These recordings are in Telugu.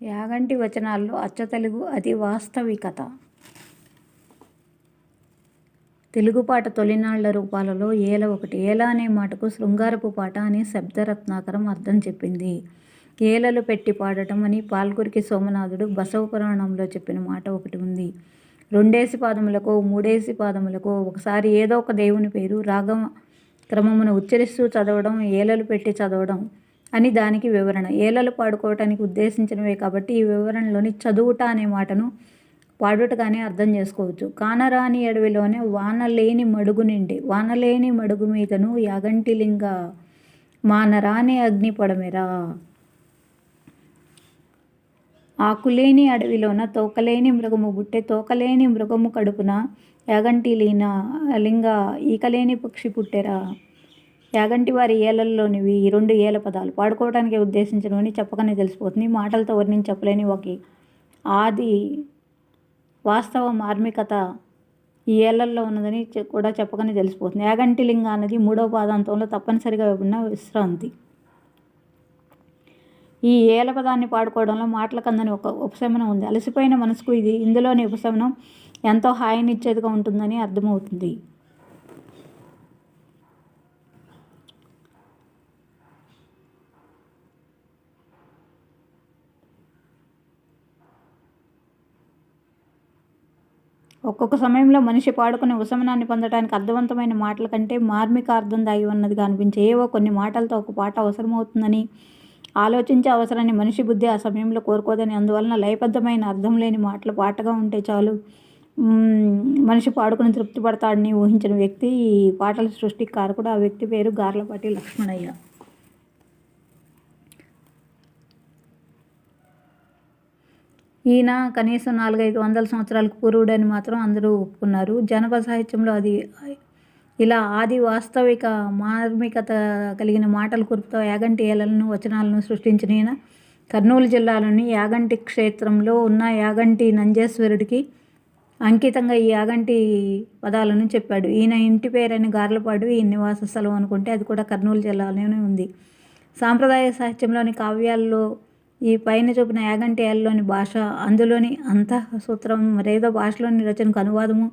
యాగంటి వచనాల్లో అచ్చతెలుగు అతి వాస్తవికత. తెలుగుపాట తొలినాళ్ళ రూపాలలో ఏల ఒకటి. ఏల అనే మాటకు శృంగారపు పాట అని శబ్దరత్నాకరం అర్థం చెప్పింది. ఏలలు పెట్టి పాడటం అని పాల్కురికి సోమనాథుడు బసవ పురాణంలో చెప్పిన మాట ఒకటి ఉంది. రెండేసి పాదములకో మూడేసి పాదములకో ఒకసారి ఏదో ఒక దేవుని పేరు రాగం క్రమమును ఉచ్చరిస్తూ చదవడం ఏలలు పెట్టి చదవడం అని దానికి వివరణ. ఏలలు పాడుకోవటానికి ఉద్దేశించినవే కాబట్టి ఈ వివరణలోని చదువుట అనే మాటను పాడుటగానే అర్థం చేసుకోవచ్చు. కానరాని అడవిలోనే వానలేని మడుగు నిండి వానలేని మడుగు మీదను యాగంటిలింగ మానరాని అగ్ని పడమెరా. ఆకులేని అడవిలోన తోకలేని మృగము బుట్టె తోకలేని మృగము కడుపున యాగంటిలీన లింగ ఈకలేని పక్షి పుట్టెరా. యాగంటి వారి ఏలల్లోనివి ఈ రెండు ఏల పదాలు. పాడుకోవడానికి ఉద్దేశించినవని చెప్పకనే తెలిసిపోతుంది. మాటలతో వర్ణించి చెప్పలేని ఒక ఆది వాస్తవ మార్మికత ఈ ఏళ్ళలో ఉన్నదని కూడా చెప్పకనే తెలిసిపోతుంది. యాగంటి లింగ అన్నది మూడవ పాదాంతంలో తప్పనిసరిగా ఉన్న విశ్రాంతి. ఈ ఏల పదాన్ని పాడుకోవడంలో మాటల కందని ఒక ఉపశమనం ఉంది. అలసిపోయిన మనసుకు ఇది ఇందులోని ఉపశమనం ఎంతో హాయినిచ్చేదిగా ఉంటుందని అర్థమవుతుంది. ఒక్కొక్క సమయంలో మనిషి పాడుకునే ఉపశమనాన్ని పొందడానికి అర్థవంతమైన మాటల కంటే మార్మిక అర్థం దాగి ఉన్నదిగా అనిపించే ఏవో కొన్ని మాటలతో ఒక పాట అవసరమవుతుందని ఆలోచించే అవసరాన్ని మనిషి బుద్ధి ఆ సమయంలో కోరుకోదని అందువలన లయబద్ధమైన అర్థం లేని మాటలు పాటగా ఉంటే చాలు. మనిషి పాడుకుని తృప్తి పడతాడని ఊహించిన వ్యక్తి ఈ పాటల సృష్టికి కూడా ఆ వ్యక్తి పేరు గార్లపాటి లక్ష్మణయ్య. ఈయన కనీసం నాలుగైదు వందల సంవత్సరాలకు పూర్వుడని మాత్రం అందరూ ఒప్పుకున్నారు. జనప సాహిత్యంలో అది ఇలా ఆది వాస్తవిక మార్మికత కలిగిన మాటల కురుపుతో యాగంటి ఏలలను వచనాలను సృష్టించిన ఈయన కర్నూలు జిల్లాలోని యాగంటి క్షేత్రంలో ఉన్న యాగంటి నంజేశ్వరుడికి అంకితంగా ఈ యాగంటి పదాలను చెప్పాడు. ఈయన ఇంటి పేరైన గార్లపాడు ఈ నివాస స్థలం అనుకుంటే అది కూడా కర్నూలు జిల్లాలోనే ఉంది. సాంప్రదాయ సాహిత్యంలోని కావ్యాల్లో ఈ పైన చూపిన యాగంటి భాష అందులోని అంతఃసూత్రం మరేదో భాషలోని రచనకు అనువాదము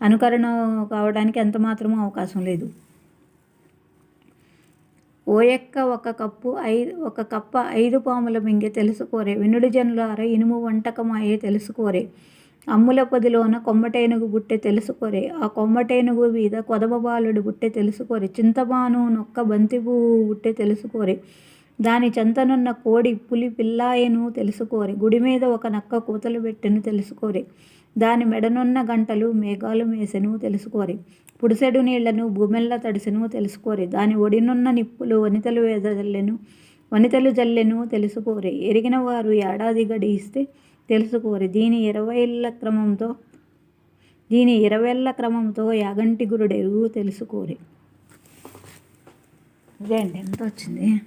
అనుకరణ కావడానికి ఎంత మాత్రమూ అవకాశం లేదు. ఓయక్క ఒక కప్పు ఐదు ఒక కప్ప ఐదు పాముల మింగే తెలుసుకోరే వినుడి జనులార ఇనుము వంటకమాయే తెలుసుకోరే అమ్ముల పొదిలోన కొమ్మటేనుగు బుట్టె తెలుసుకోరే ఆ కొమ్మటేనుగు మీద కొదమ బాలుడు బుట్టె తెలుసుకోరే చింతమాను నొక్క బంతి పువ్వు బుట్టె తెలుసుకోరే దాని చెంతనున్న కోడి పులి పిల్లాయను తెలుసుకోరే. గుడి మీద ఒక నక్క కూతలు పెట్టెను తెలుసుకోరే. దాని మెడనున్న గంటలు మేఘాలు మేసెను తెలుసుకోరే. పుడిసెడు నీళ్ళను భూమెల్ల తడిసెను తెలుసుకోరే. దాని ఒడినున్న నిప్పులు వనితలు వేదజల్లెను వనితలు జల్లెను తెలుసుకోరే. ఎరిగిన వారు ఏడాది గడిస్తే తెలుసుకోరే. దీని ఇరవైళ్ళ క్రమంతో దీని ఇరవేళ్ళ క్రమంతో యాగంటి గురుడెరువు తెలుసుకోరే. ఇదే అండి ఎంత వచ్చింది